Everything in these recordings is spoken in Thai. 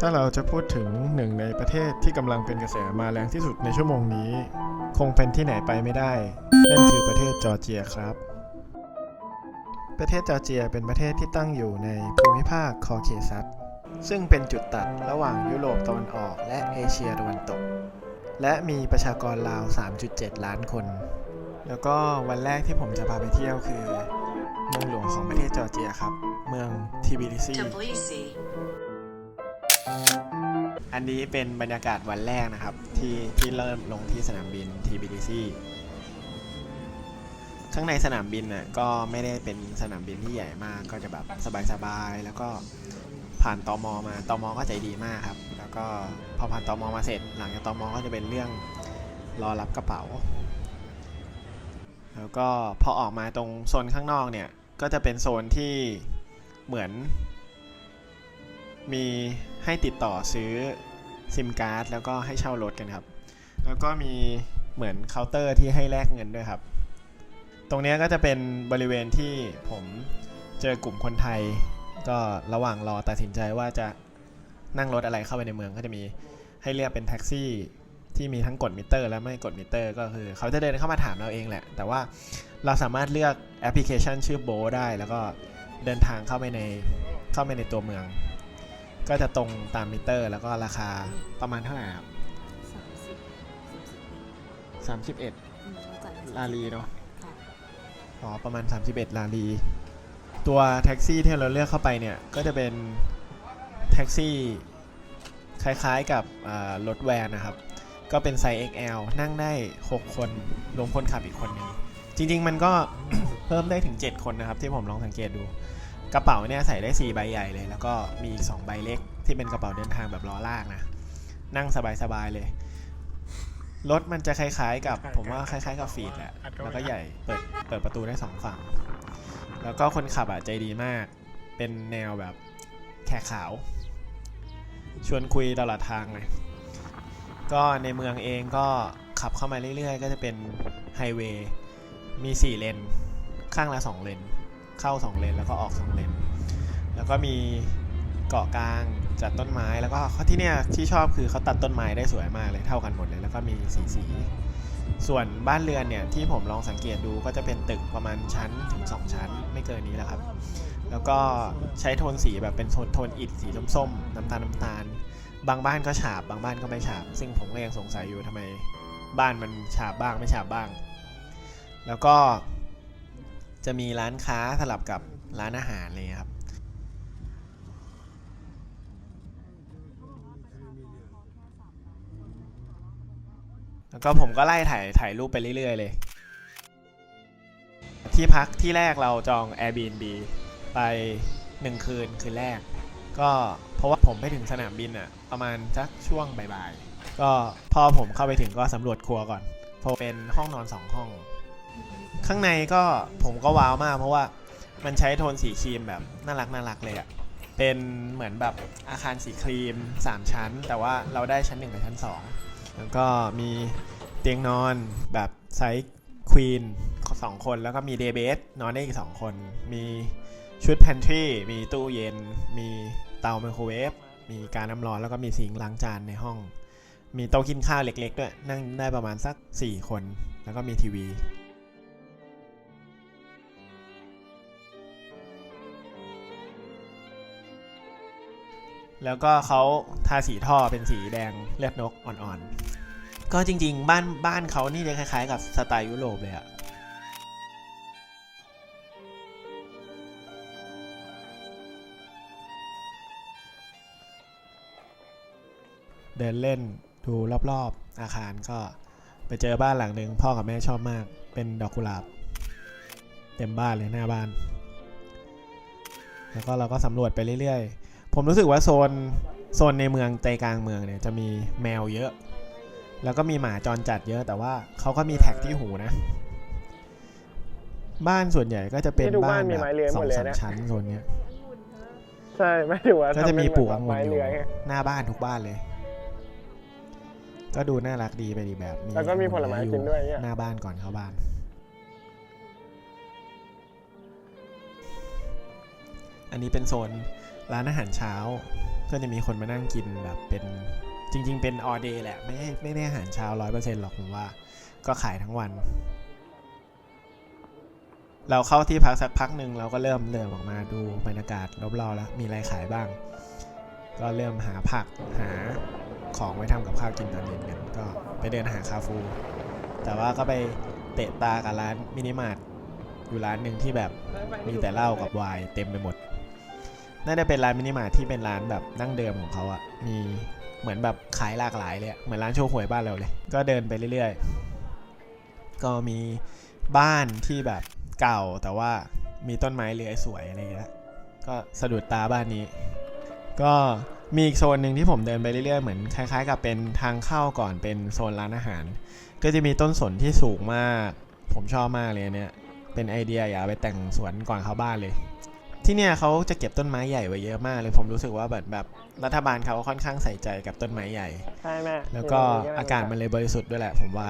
ถ้าเราจะพูดถึงหนึ่งในประเทศที่กำลังเป็นกระแสมาแรงที่สุดในชั่วโมงนี้ คงเป็นที่ไหนไปไม่ได้ นั่นคือประเทศจอร์เจียครับ ประเทศจอร์เจียเป็นประเทศที่ตั้งอยู่ในภูมิภาคคอเคซัสซึ่งเป็นจุดตัดระหว่างยุโรปตะวันออกและเอเชียตะวันตก และมีประชากรราว 3.7 ล้านคน แล้วก็วันแรกที่ผมจะพาไปเที่ยวคือ เมืองหลวงของประเทศจอร์เจียครับ เมืองทีบิลิซี อันนี้เป็นบรรยากาศวันแรกนะครับ ที่ที่เริ่มลงที่สนามบินทีบีดีซีข้างในสนามบินน่ะก็ไม่ได้เป็นสนามบินที่ใหญ่มากก็จะแบบสบายๆแล้วก็ผ่านตอมอมาตอมอก็ใจดีมากครับ แล้วก็พอผ่านตอมอมาเสร็จ หลังจากตอมอก็จะเป็นเรื่องรอรับกระเป๋า แล้วก็พอออกมาตรงโซนข้างนอกเนี่ยก็จะเป็นโซนที่เหมือน มีให้ติดต่อซื้อซิมการ์ดแล้วก็ให้เช่ารถกันครับ แล้วก็มีเหมือนเคาน์เตอร์ที่ให้แลกเงินด้วยครับ ตรงนี้ก็จะเป็นบริเวณที่ผมเจอกลุ่มคนไทย ก็ระหว่างรอตัดสินใจว่าจะนั่งรถอะไรเข้าไปในเมืองก็จะมีให้เลือกเป็นแท็กซี่ที่มีทั้งกดมิเตอร์ และไม่กดมิเตอร์ ก็คือเขาจะเดินเข้ามาถามเราเองแหละ แต่ว่าเราสามารถเลือกแอปพลิเคชันชื่อโบได้ แล้วก็เดินทางเข้าไปในเข้าไปในตัวเมือง ก็จะตรงตามมิเตอร์ แล้วก็ราคาประมาณเท่าไหร่ครับสามสิบ31อืมแล้วจ่ายเงินลาลีเนาะ ค่ะอ๋อ ประมาณ 31 ลาลี ตัวแท็กซี่ที่เราเลือกเข้าไปเนี่ย ก็จะเป็นแท็กซี่ คล้ายๆกับอ่ารถแวนนะครับ ก็เป็นไซส์ XL นั่งได้ 6 คนรวมคนขับอีกคนหนึงจริงๆมันก็ เพิ่มได้ถึง 7 คนนะครับ ที่ผมลองสังเกตดู กระเป๋าเนี่ยใส่ได้ 4 ใบใหญ่เลย แล้วก็มีอีก2ใบเล็ก ที่เป็นกระเป๋าเดินทางแบบล้อลากนะ นั่งสบายๆเลย รถมันจะคล้ายๆ กับผมว่าคล้ายๆกับฟีดแหละ แล้วก็ใหญ่เปิดเปิดประตูได้สองฝั่ง แล้วก็คนขับอะใจดีมาก เป็นแนวแบบแขกขาว ชวนคุยตลอดทางเลย ก็ในเมืองเองก็ขับเข้ามาเรื่อยๆ ก็จะเป็นไฮเวย์ มี 4 เลน ข้างละ 2 เลน เข้า 2 เลนแล้วก็ออก 2 เลน แล้วก็มีเกาะกลางจัดต้นไม้แล้วก็ที่เนี่ยที่ชอบคือเขาตัดต้นไม้ได้สวยมากเลยเท่ากันหมดเลย แล้วก็มีสีสี ส่วนบ้านเรือนเนี่ยที่ผมลองสังเกตดูก็จะเป็นตึกประมาณชั้นถึง 2 ชั้นไม่เกินนี้แหละครับ แล้วก็ใช้โทนสีแบบเป็นโทนโทนอิฐสีส้มๆน้ำตาลน้ำตาล บางบ้านก็ฉาบบางบ้านก็ไม่ฉาบ ซึ่งผมก็ยังสงสัยอยู่ทำไมบ้านมันฉาบบ้างไม่ฉาบบ้าง แล้วก็ จะมีร้านค้าสลับกับร้านอาหารเลยครับ แล้วก็ผมก็ไล่ถ่ายถ่ายรูปไปเรื่อยๆเลย ที่พักที่แรกเราจอง Airbnb ไป 1 คืนคืนแรก ก็เพราะว่าผมไปถึงสนามบินอะประมาณสักช่วงบ่ายๆก็พอผมเข้าไปถึงก็สำรวจครัวก่อนเพราะเป็นห้องนอน 2 ห้อง ข้างในก็ผมก็ว้าวมาก เพราะว่ามันใช้โทนสีครีมแบบน่ารักน่ารักเลยอะเป็นเหมือนแบบอาคารสีครีม 3 ชั้น แต่ว่าเราได้ชั้น1กับชั้น 2 แล้วก็มีเตียงนอนแบบไซส์ควีนสองคนแล้วก็มีเดย์เบสนอนได้อีก 2 คน มีชุดแพนทรีมีตู้เย็น มีเตาไมโครเวฟมีการน้ำร้อนแล้วก็มีซิงค์ล้างจานในห้อง มีโต๊ะกินข้าวเล็กๆด้วยนั่งได้ประมาณสัก 4 คน แล้วก็มีทีวี แล้วก็เขาทาสีท่อเป็นสีแดงเลือดนกอ่อนๆ ก็จริงๆ บ้านบ้านเขานี่จะคล้ายๆ กับสไตล์ยุโรปเลยอะเดินเล่นดูรอบๆ อาคารก็ไปเจอบ้านหลังหนึ่งพ่อกับแม่ชอบมาก เป็นดอกกุหลาบ เต็มบ้านเลยหน้าบ้าน แล้วก็เราก็สำรวจไปเรื่อยๆ ผมรู้สึกว่าโซนโซนในเมืองใจกลางเมืองเนี่ยจะมีแมวเยอะ แล้วก็มีหมาจรจัดเยอะแต่ว่าเขาก็มีแท็กที่หูนะ บ้านส่วนใหญ่ก็จะเป็นนี่ทุกบ้าบ้านนมีแบบไม้เลื้อยสหอมงดเลยสามนะชั้นโซนเนี้ยใช่ไม่ถือว่าก็จะมีปลูกองุ่นไม้อยู่เลื้อยไงหน้าบ้านทุกบ้านเลย ก็ดูน่ารักดีไปดีแบบแล้วก็มีผลไม้กินด้วยเนี่ยหน้าบ้านก่อนเข้าบ้าน อันนี้เป็นโซน ร้านอาหารเช้า ก็จะมีคนมานั่งกินแบบเป็นจริง ๆ เป็นออเดย์แหละ ไม่ได้ไม่ได้อาหารเช้าร้อยเปอร์เซ็นต์หรอกผมว่า ก็ขายทั้งวัน เราเข้าที่พักสักพักหนึ่งเราก็เริ่มเริ่มออกมาดูบรรยากาศรอบๆแล้วมีอะไรขายบ้าง ก็เริ่มหาผักหาของไว้ทำกับข้าวกินตอนเย็นกันก็ไปเดินหาคาฟู แต่ว่าก็ไปเตะตากับร้านมินิมาร์ทอยู่ร้านหนึ่งที่แบบมีแต่เหล้ากับไวน์เต็มไปหมด น่าจะเป็นร้านมินิมาร์ทที่เป็นร้านแบบดั้งเดิมของเขาอะมีเหมือนแบบขายหลากหลายเลยเหมือนร้านโชว์หวยบ้านเราเลย ก็เดินไปเรื่อยๆ ก็มีบ้านที่แบบเก่าแต่ว่ามีต้นไม้เลื้อยสวยอะไรเงี้ยก็สะดุดตาบ้านนี้ ก็มีอีกโซนหนึ่งที่ผมเดินไปเรื่อยๆ เหมือนคล้ายๆ กับเป็นทางเข้าก่อนเป็นโซนร้านอาหาร ก็จะมีต้นสนที่สูงมาก ผมชอบมากเลยเนี่ยเป็นไอเดียอยากเอาไปแต่งสวนก่อนเข้าบ้านเลย ที่เนี่ยเขาจะเก็บต้นไม้ใหญ่ไว้เยอะมากเลยผมรู้สึกว่าแบบแบบรัฐบาลเขาค่อนข้างใส่ใจกับต้นไม้ใหญ่ ใช่แม่แล้วก็อากาศมันเลยบริสุทธิ์ด้วยแหละ ผมว่า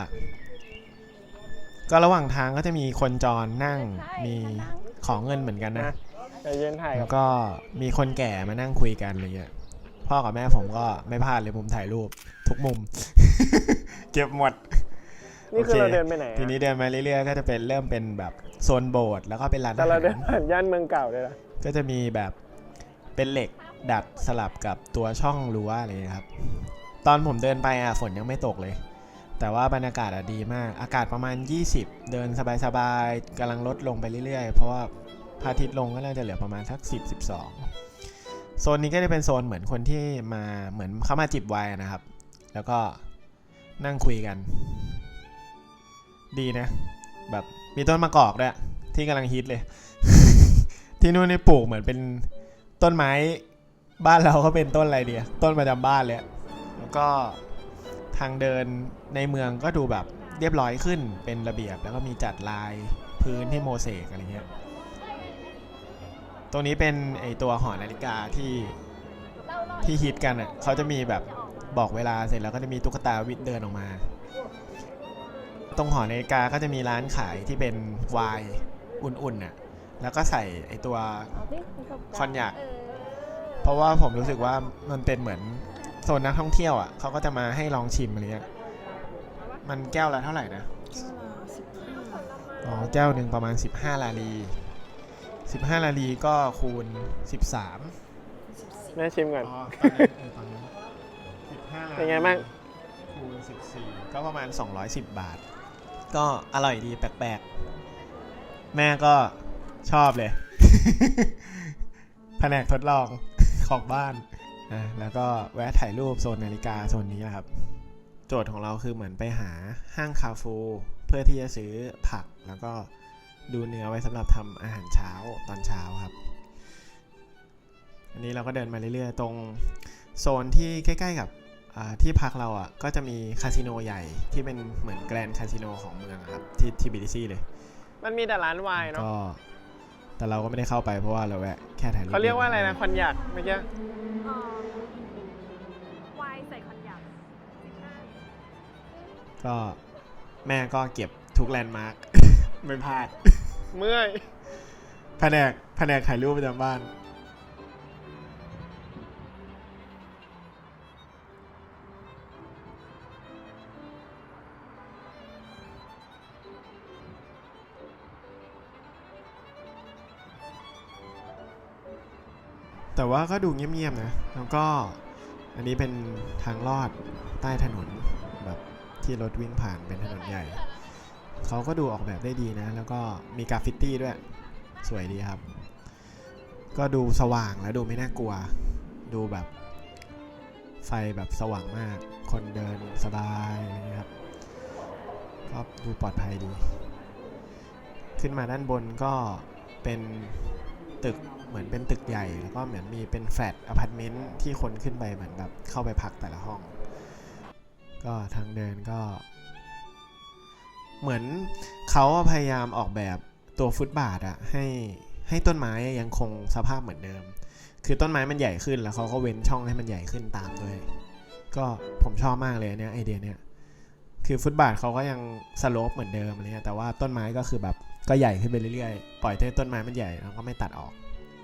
ก็ระหว่างทางก็จะมีคนจรนั่งมีของเงินเหมือนกันนะใจเย็นถ่ายกัแล้บวก็มีคนแก่มานั่งคุยกันอะไรเงี้ยพ่อกับแม่ผมก็ไม่พลาดเลยมุมถ่ายรูป ทุกมุม เก็บหมดนี่คือโอเคเราเดินไปไหนอะทีนี้เดินมาเรื่อยๆก็จะเป็นเริ่มเป็นแบบโซนโบสถ์แล้วก็เป็นร้านแต่อาเราหารเดินผ่านย่านเมืองเก่าเลยนะ ก็จะมีแบบเป็นเหล็กดัดสลับกับตัวช่องรั้วอะไรครับ ตอนผมเดินไปอะฝนยังไม่ตกเลย แต่ว่าบรรยากาศอะดีมาก อากาศประมาณ 20 เดินสบายๆกำลังลดลงไปเรื่อยๆ เพราะว่าพระอาทิตย์ลงก็น่าจะเหลือประมาณสัก10 12 โซนนี้ก็จะเป็นโซนเหมือนคนที่มาเหมือนเข้ามาจิบไวน์นะครับ แล้วก็นั่งคุยกัน ดีนะ แบบมีต้นมะกอกด้วยที่กำลังฮิตเลย ที่นู่นนี่ปลูกเหมือนเป็นต้นไม้บ้านเราก็เป็นต้นอะไรเดียต้นประจำบ้านเลยแล้วก็ทางเดินในเมืองก็ดูแบบเรียบร้อยขึ้นเป็นระเบียบแล้วก็มีจัดลายพื้นที่โมเสกอะไรเงี้ย ตรงนี้เป็นไอตัวหอนาฬิกาที่ที่ฮิตกันอะเขาจะมีแบบบอกเวลาเสร็จแล้วก็จะมีตุ๊กตาวิดเดินออกมา ตรงหอนาฬิกาก็จะมีร้านขายที่เป็นไวน์อุ่นๆน่ะ แล้วก็ใส่ไอตัวคอนยักเพราะว่าผมรู้สึกว่ามันเป็นเหมือนโซนนักท่องเที่ยวอะเขาก็จะมาให้ลองชิมอะไรเงี้ยมันแก้วละเท่าไหร่นะอ๋อแก้วหนึ่งประมาณ 15 ลาลี 15 ลาลีก็คูณ 13 แม่ชิมก่อนอ๋อตอนนั้นเออตอนนั้น15เป็นไงบ้างคูณ 14 ก็ประมาณ 210 บาท ก็อร่อยดีแปลกๆ แม่ก็ ชอบเลย แผนกทดลองของบ้านอะแล้วก็แวะถ่ายรูปโซนนาฬิกาโซนนี้แหละครับ โจทย์ของเราคือเหมือนไปหาห้างคาฟูเพื่อที่จะซื้อผักแล้วก็ดูเนื้อไว้สำหรับทำอาหารเช้าตอนเช้าครับ อันนี้เราก็เดินมาเรื่อยๆ ตรงโซนที่ใกล้ๆกับอ่าที่พักเราอะก็จะมีคาสิโนใหญ่ที่เป็นเหมือนแกรนด์คาสิโนของเมืองอะครับที่ที่บีดีซีเลย มันมีแต่ร้านไวน์เนาะก็ แต่เราก็ไม่ได้เข้าไปเพราะว่าเราแวะแค่ถ่ายรูปเขาเรียกว่าอะไรนะคอนยักเมื่อกี้วายใส่คอนยักก็แม่ก็เก็บทุกแลนด์มาร์ค ไม่พลาด เมื่อยแผนกแผนกถ่ายรูปประจำบ้าน แต่ว่าก็ดูเงียบๆนะ แล้วก็อันนี้เป็นทางลอดใต้ถนนแบบที่รถวิ่งผ่านเป็นถนนใหญ่ เขาก็ดูออกแบบได้ดีนะ แล้วก็มีกราฟฟิตี้ด้วย สวยดีครับ ก็ดูสว่างแล้วดูไม่น่ากลัว ดูแบบไฟแบบสว่างมาก คนเดินสบายอะไรเงี้ยครับ ก็ดูปลอดภัยดี ขึ้นมาด้านบนก็เป็นตึก มือนเป็นตึกใหญ่ แล้วก็เหมือนมีเป็นแฟลตอพาร์ตเมนต์ที่คนขึ้นไปเหมือนแบบเข้าไปพักแต่ละห้อง ก็ทางเดินก็ เหมือนเขาพยายามออกแบบตัวฟุตบาทอะให้ให้ต้นไม้ยังคงสภาพเหมือนเดิม คือต้นไม้มันใหญ่ขึ้นแล้วเขาก็เว้นช่องให้มันใหญ่ขึ้นตามด้วย ก็ผมชอบมากเลยเนี่ยไอเดียเนี่ยคือฟุตบาทเขาก็ยังสโลปเหมือนเดิมอะไรเงี้ยแต่ว่าต้นไม้ก็คือแบบก็ใหญ่ขึ้นไปเรื่อยๆ ปล่อยให้ต้นไม้มันใหญ่แล้วก็ไม่ตัดออก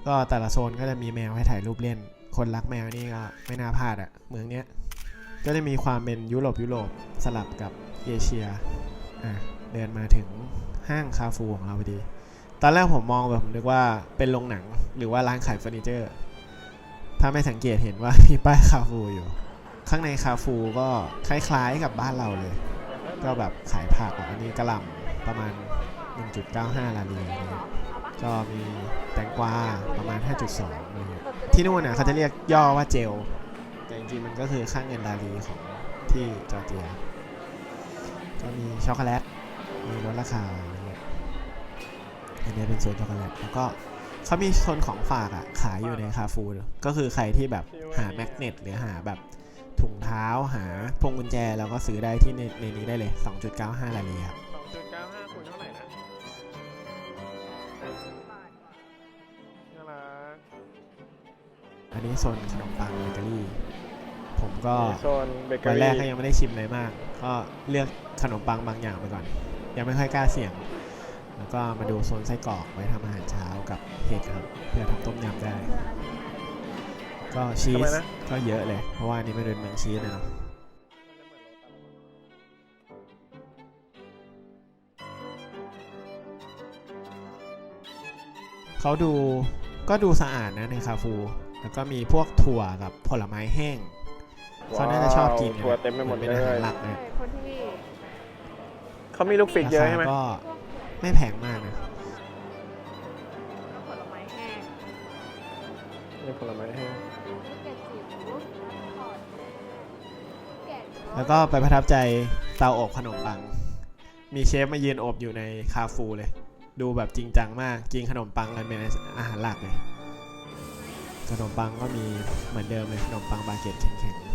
ก็แต่ละโซนก็จะมีแมวให้ถ่ายรูปเล่น คนรักแมวนี่ก็ไม่น่าพลาดอะเมืองเนี้ย ก็จะมีความเป็นยุโรปยุโรปสลับกับเอเชีย อะ เดินมาถึงห้างคาฟูของเราพอดี ตอนแรกผมมองแบบผมนึกว่าเป็นโรงหนังหรือว่าร้านขายเฟอร์นิเจอร์ ถ้าไม่สังเกตเห็นว่ามีป้ายคาฟูอยู่ ข้างในคาฟูก็คล้ายๆกับบ้านเราเลย ก็แบบขายผักอะอันนี้กระหล่ำประมาณ 1.95ลาลีนะครับ ก็มีแตงกวาประมาณ 5.2อะไรเงี้ยที่นู่นน่ะเขาจะเรียกย่อว่าเจล แต่จริงๆมันก็คือค่าเงินลาลีของที่จอร์เจีย ก็มีช็อกโกแลต มีลดราคาอันนี้เป็นโซนช็อกโกแลต แล้วก็เขามีโซนของฝากอะขายอยู่ในคาฟูก็คือใครที่แบบหาแมกเนตหรือหาแบบถุงเท้าหาพวงกุญแจ แล้วก็ซื้อได้ที่ในในนี้ได้เลย 2.95ลาลีครับ นนี้โซนขนมปังเบเกอรี่ ผมก็มีโซนเบเกอวันรี่แรกก็ยังไม่ได้ชิมอะไรมาก ก็เลือกขนมปังบางอย่างไปก่อน ยังไม่ค่อยกล้าเสี่ยง แล้วก็มาดูโซนไส้กรอกไว้ทำอาหารเช้ากับเห็ดครับ เพื่อทำต้มยำได้ ก็ชีทำไมสนะ ก็เยอะเลย เพราะว่าอันนี้มันเป็นเมืองชีสนะเนาะ เขาดูก็ดูสะอาดนะในคาฟู แล้วก็มีพวกถั่วกับผลไม้แห้งเขาน่าจะชอบกินว้าวถั่วเต็มไปหมดนเลเป็นอาหารยหลักเลยคนที่เขามีลูกฟิกเยอะใช่ไหมราคาก็ไม่แพงมากนะผลไม้แห้งมีผลไม้แห้งแกะจิ๋วแกะแล้วก็ไปประทับใจเตาอบขนมปัง มีเชฟมายืนอบอยู่ในคาฟูเลย ดูแบบจริงจังมากกินขนมปังกันเป็นอาหารหลักเลย ขนมปังก็มีเหมือนเดิมเลยขนมปังบาเก็ตแข็งๆ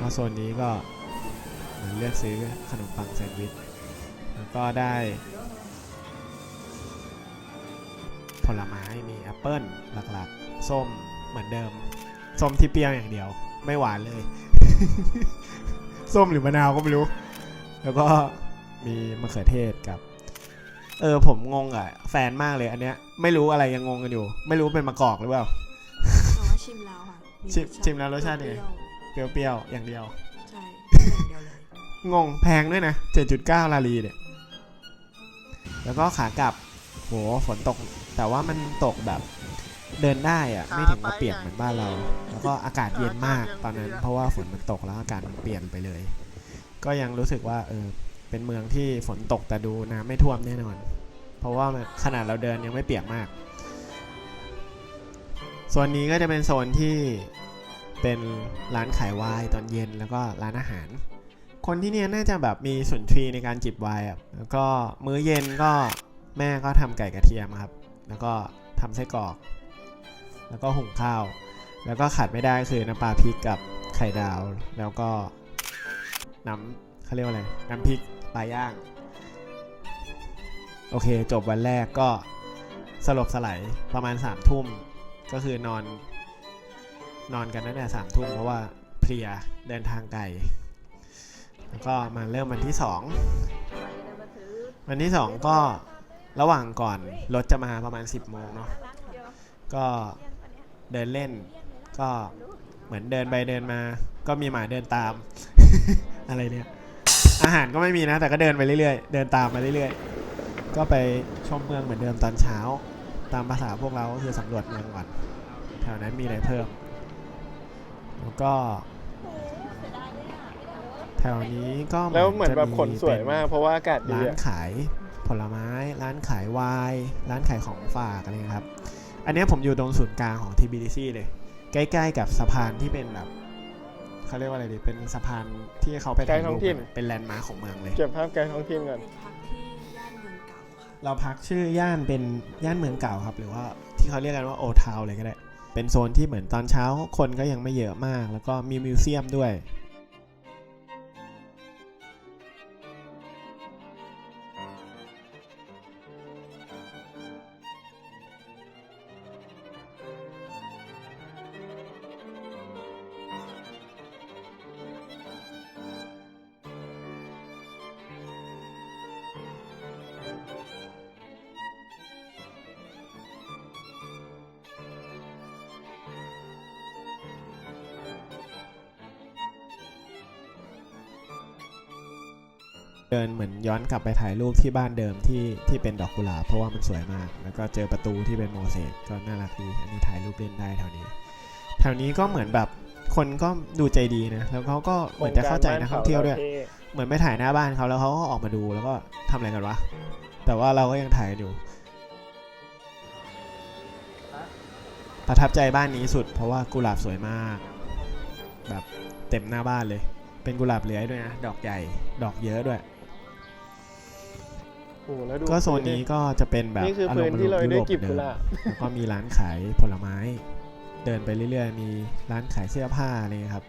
ก็โซนนี้ก็เหมือนเลือกซื้อขนมปังแซนด์วิชแล้วก็ได้ ผลไม้มีแอปเปิลหลักๆ ส้มเหมือนเดิม ส้มที่เปรี้ยวอย่างเดียว ไม่หวานเลย ส้มหรือมะนาวก็ไม่รู้ แล้วก็มีมะเขือเทศกับ เออผมงงอะแฟนมากเลยอันเนี้ยไม่รู้อะไรยังงงกันอยู่ ไม่รู้เป็นมะกอกหรือเปล่า แต่ว่าชิมแล้วค่ะชิมชิมแล้วรสชาติเป็นไง เปรี้ยวเปรี้ยวๆอย่างเดียวๆใช่อย่างเดียวเลยงงแพงด้วยนะ 7.9 ลาลีเนี่ย แล้วก็ขากลับโหฝนตก แต่ว่ามันตกแบบเดินได้อะไม่ถึงกับเปียกเหมือนบ้านเรา แล้วก็อากาศเย็นมากตอนนั้น เพราะว่าฝนมันตกแล้วอากาศมันเปลี่ยนไปเลย ก็ยังรู้สึกว่าเออ เป็นเมืองที่ฝนตกแต่ดูน้ำไม่ท่วมแน่นอน เพราะว่าขนาดเราเดินยังไม่เปียกมากโซนนี้ก็จะเป็นโซนที่เป็นร้านขายไวน์ตอนเย็นแล้วก็ร้านอาหาร คนที่เนี่ยน่าจะแบบมีสุนทรีในการจิบไวน์อะแล้วก็มื้อเย็นก็แม่ก็ทำไก่กระเทียมครับ แล้วก็ทำไส้กรอก แล้วก็หุงข้าว แล้วก็ขาดไม่ได้คือน้ำปลาพริกกับไข่ดาว แล้วก็น้ำเขาเรียกว่าอะไร น้ำพริก ปลาย่าง โอเค จบวันแรกก็สลบสลายประมาณสามทุ่ม ก็คือนอน นอนกันตั้งแต่สามทุ่มเพราะว่าเพลียเดินทางไกลแล้วก็มาเริ่มวันที่สองวันที่สองก็ระหว่างก่อนรถจะมาประมาณ 10โมงเนาะก็เดินเล่นก็เหมือนเดินไปเดินมา ก็มีหมาเดินตาม อะไรเนี่ย อาหารก็ไม่มีนะ แต่ก็เดินไปเรื่อยๆ เดินตามมาเรื่อยๆ ก็ไปชมเมืองเหมือนเดิมตอนเช้า ตามภาษาพวกเราก็คือสำรวจเมืองก่อนแถวนั้นมีอะไรเพิ่ม แล้วก็ แถวนี้ก็แล้วเหมือนแบบจะขนสวยมาก เพราะว่าอากาศดีร้านอะขายผลไม้ ร้านขายไวน์ร้านขายของฝากอะไรเงี้ยครับ อันเนี้ยผมอยู่ตรงศูนย์กลางของ TBDC เลย ใกล้ๆ กับสะพานที่เป็นแบบ เขาเรียกว่าอะไรดีเป็นสะพานที่เขาไปถ่ายรูปกันเป็นแลนด์มาร์คของเมืองเลย เก็บภาพไกด์ท้องถิ่นก่อนเราพักที่ย่านเมืองเก่าค่ะ เราพักชื่อย่านเป็นย่านเมืองเก่าครับ หรือว่าที่เขาเรียกกันว่าโอทาวเลยก็ได้ เป็นโซนที่เหมือนตอนเช้าคนก็ยังไม่เยอะมาก แล้วก็มีมิวเซียมด้วย เดินเหมือนย้อนกลับไปถ่ายรูปที่บ้านเดิมที่ที่เป็นดอกกุหลาบเพราะว่ามันสวยมาก แล้วก็เจอประตูที่เป็นโมเสกก็น่ารักดีอันนี้ถ่ายรูปเล่นได้แถวนี้ แถวนี้ก็เหมือนแบบคนก็ดูใจดีนะ แล้วเขาก็เหมือนจะเข้าใจนักท่องเที่ยวด้วย เหมือนไปถ่ายหน้าบ้านเขาแล้วเขาก็ออกมาดูแล้วก็ทำอะไรกันวะ แต่ว่าเราก็ยังถ่ายกันอยู่ ประทับใจบ้านนี้สุด เพราะว่ากุหลาบสวยมาก แบบเต็มหน้าบ้านเลย เป็นกุหลาบเลื้อยด้วยนะ ดอกใหญ่ ดอกเยอะด้วย โอ้โหแล้วดูก็โซนนี้ก็จะเป็นแบบนี่คืออาพื้รนมณ์ที่เรายุได้โรปกิบเดิกุมหลาบแล้วก็มีร้านขายผลไม้ เดินไปเรื่อยๆ มีร้านขายเสื้อผ้าอะไรเงี้ยครับ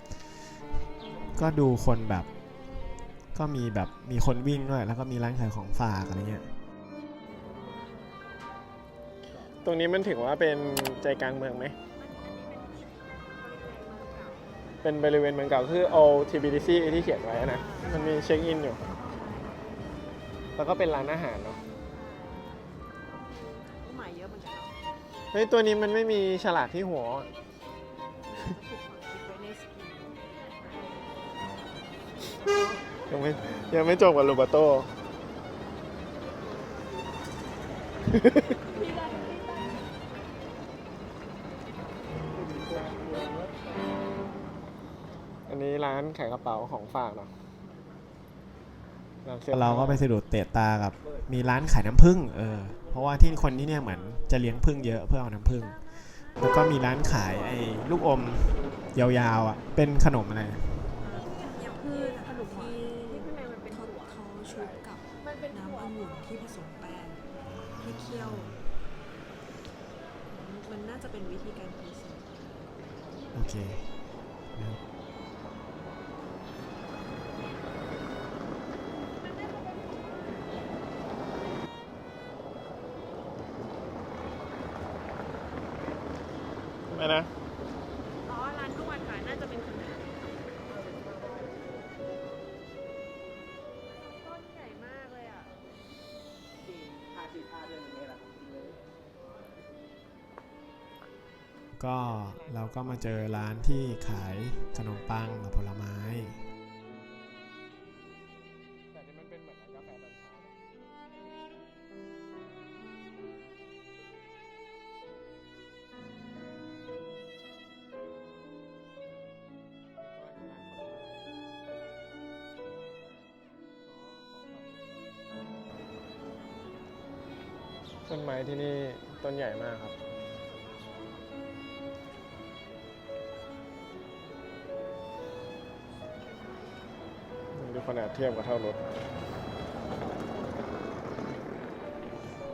ก็ดูคนแบบ ก็มีแบบมีคนวิ่งด้วย แล้วก็มีร้านขายของฝากอะไรเงี้ยตรงนี้มันถือว่าเป็นใจกลางเมืองไหม เป็นบริเวณเมืองเก่าคือ OTBDC ที่เขียนไว้นะ มันมีเช็คอินอยู่ แล้วก็เป็นร้านอาหารเนาะผู้หมายเยอะเหมือนกันเนาะเฮ้ยตัวนี้มันไม่มีฉลากที่หัวถูกฝังคิดไว้ในสกินยังไม่ยังไม่จบกับโรเบโต อันนี้ร้านขายกระเป๋าของฝากเนาะร้นสื้อผ้ เราก็ไปสะดุดเตะตากับ มีร้านขายน้ำผึ้งเออเพราะว่าที่คนที่เนี่ยเหมือนจะเลี้ยงผึ้งเยอะเพื่อเอาน้ำผึ้งแล้วก็มีร้านขายไอ้ลูกอมยาวๆอะเป็นขนมอะไรยำพืชขนมที่ที่ข้างในมันเป็นเขาถั่วเขาชุบกับมันเป็นน้ำถั่วองุ่นที่ผสมแป้งที่เคี่ยว มันน่าจะเป็นวิธีการพรีเซนต์โอเค ก็เราก็มาเจอร้านที่ขายขนมปังกับผลไม้ เทียบกับเท่ารถ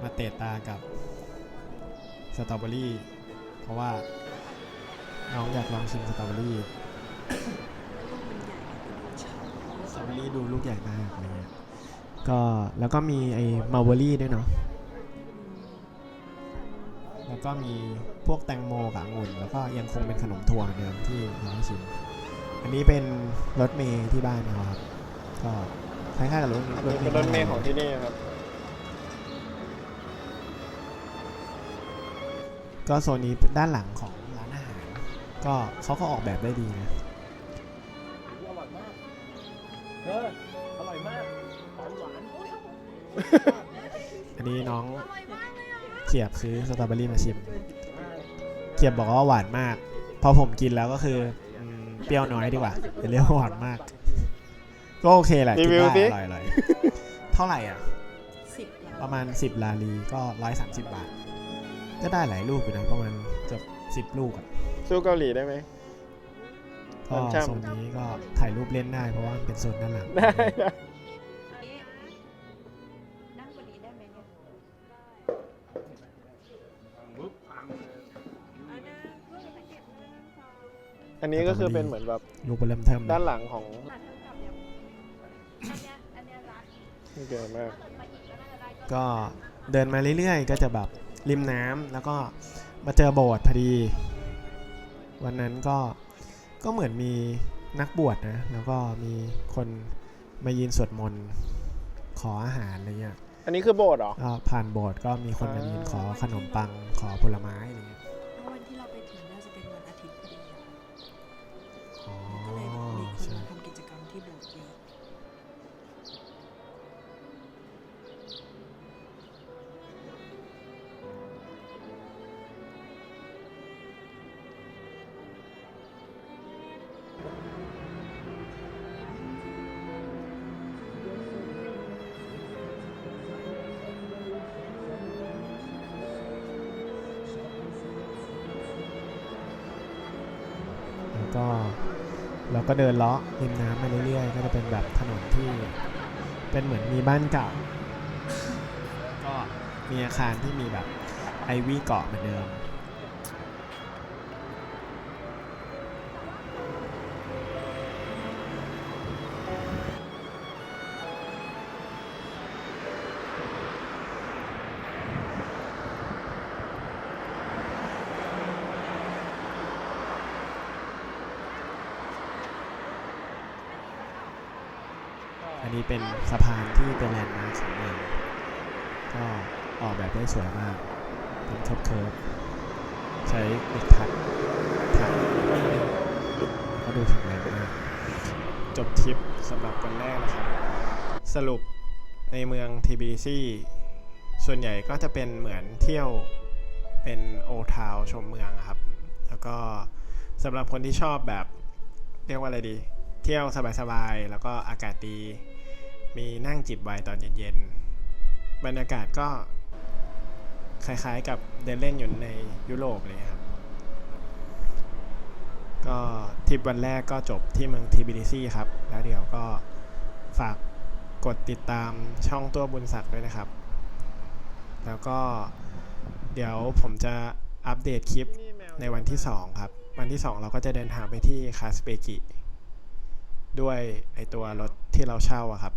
มาเตะตากับสตรอเบอรี่ เพราะว่าน้องอยากลองชิมสตรอเบอรี่ สตรอเบอรี่ดูลูกใหญ่มากอะไรเงี้ย ก็แล้วก็มีไอ้มาเบอรี่ด้วยเนาะ แล้วก็มีพวกแตงโมกับองุ่น แล้วก็ยังคงเป็นขนมถั่วเหมือนเดิมที่เราให้ชิม อันนี้เป็นรถเมย์ที่บ้านเขาครับ ก็คล้ายๆกับรถอันนี้เป็นรถเมล์ของที่นี่ครับ ก็โซนนี้ด้านหลังของร้านอาหาร ก็เขาก็ออกแบบได้ดีนะอร่อยมากเอออร่อยมากหวานหวานอันนี้น้องเขียบซื้อสตรอเบอรี่มาชิมเขียบบอกว่าหวานมาก พอผมกินแล้วก็คืออืมเปรี้ยวน้อยดีกว่าอย่าเรียกว่าหวานมาก ก็โอเคแหละกินรีวิวสิได้อร่อยๆเท่าไหร่อะสิบแล้วประมาณ 10 ลาลีก็ 130 บาท ก็ได้หลายลูกอยู่นะประมาณเกือบ10ลูกอะสู้เกาหลีได้ไหมก็มันช่ำโซนนี้ก็ถ่ายรูปเล่นได้เพราะว่ามันเป็นโซนด้านหลังได้ได้นั่งกว่านี้ได้ไหมเนี่ยปุ๊บพังเลยอันนั้นเพื่อไปเก็บเงินสองอันนี้ก็คือเป็นเหมือนแบบลูกเริ่มเทิมด้านหลังของตัด เท่ากับอย่างอันเนี้ยอันเนี้ยรัดนี่เกินมากถ้าเกิดไปอีกก็น่าจะได้ก็ก็เดินมาเรื่อยๆ ก็จะแบบริมน้ำแล้วก็มาเจอโบสถ์พอดี วันนั้นก็ก็เหมือนมีนักบวชนะแล้วก็มีคนมายืนสวดมนต์ขออาหารอะไรเงี้ยอันนี้คือโบสถ์เหรอ ก็ผ่านโบสถ์ก็มีคนมายืนขอขนมปังขอผลไม้อะไรเงี้ย ก็เราก็เดินเลาะริมน้ำมาเรื่อยๆ ก็จะเป็นแบบถนนที่เป็นเหมือนมีบ้านเก่า ก็มีอาคารที่มีแบบไอวี่เกาะเหมือนเดิม อันนี้เป็นสะพานที่เป็นแลนด์มาร์คของเมืองก็ออกแบบได้สวยมากเป็นเคิร์ฟเคิร์ฟใช้อิฐทัดทัดก็ดูแข็งแรงมากจบทริปสำหรับวันแรกนะครับ สรุปในเมืองทีบีซีส่วนใหญ่ก็จะเป็นเหมือนเที่ยวเป็นโอทาวชมเมืองครับ แล้วก็สำหรับคนที่ชอบแบบเรียกว่าอะไรดี เที่ยวสบายๆ แล้วก็อากาศดี มีนั่งจิบไวน์ตอนเย็นๆ บรรยากาศก็คล้ายๆกับเดินเล่นอยู่ในยุโรปเลยครับ ก็ทริปวันแรกก็จบที่เมืองทีบิลิซีครับ แล้วเดี๋ยวก็ฝากกดติดตามช่องตัวบุญศักดิ์ด้วยนะครับ แล้วก็เดี๋ยวผมจะอัปเดตคลิปในวันที่ 2 ครับ วันที่ 2 เราก็จะเดินทางไปที่คาสเปกิ ด้วยไอตัวรถที่เราเช่าอะครับ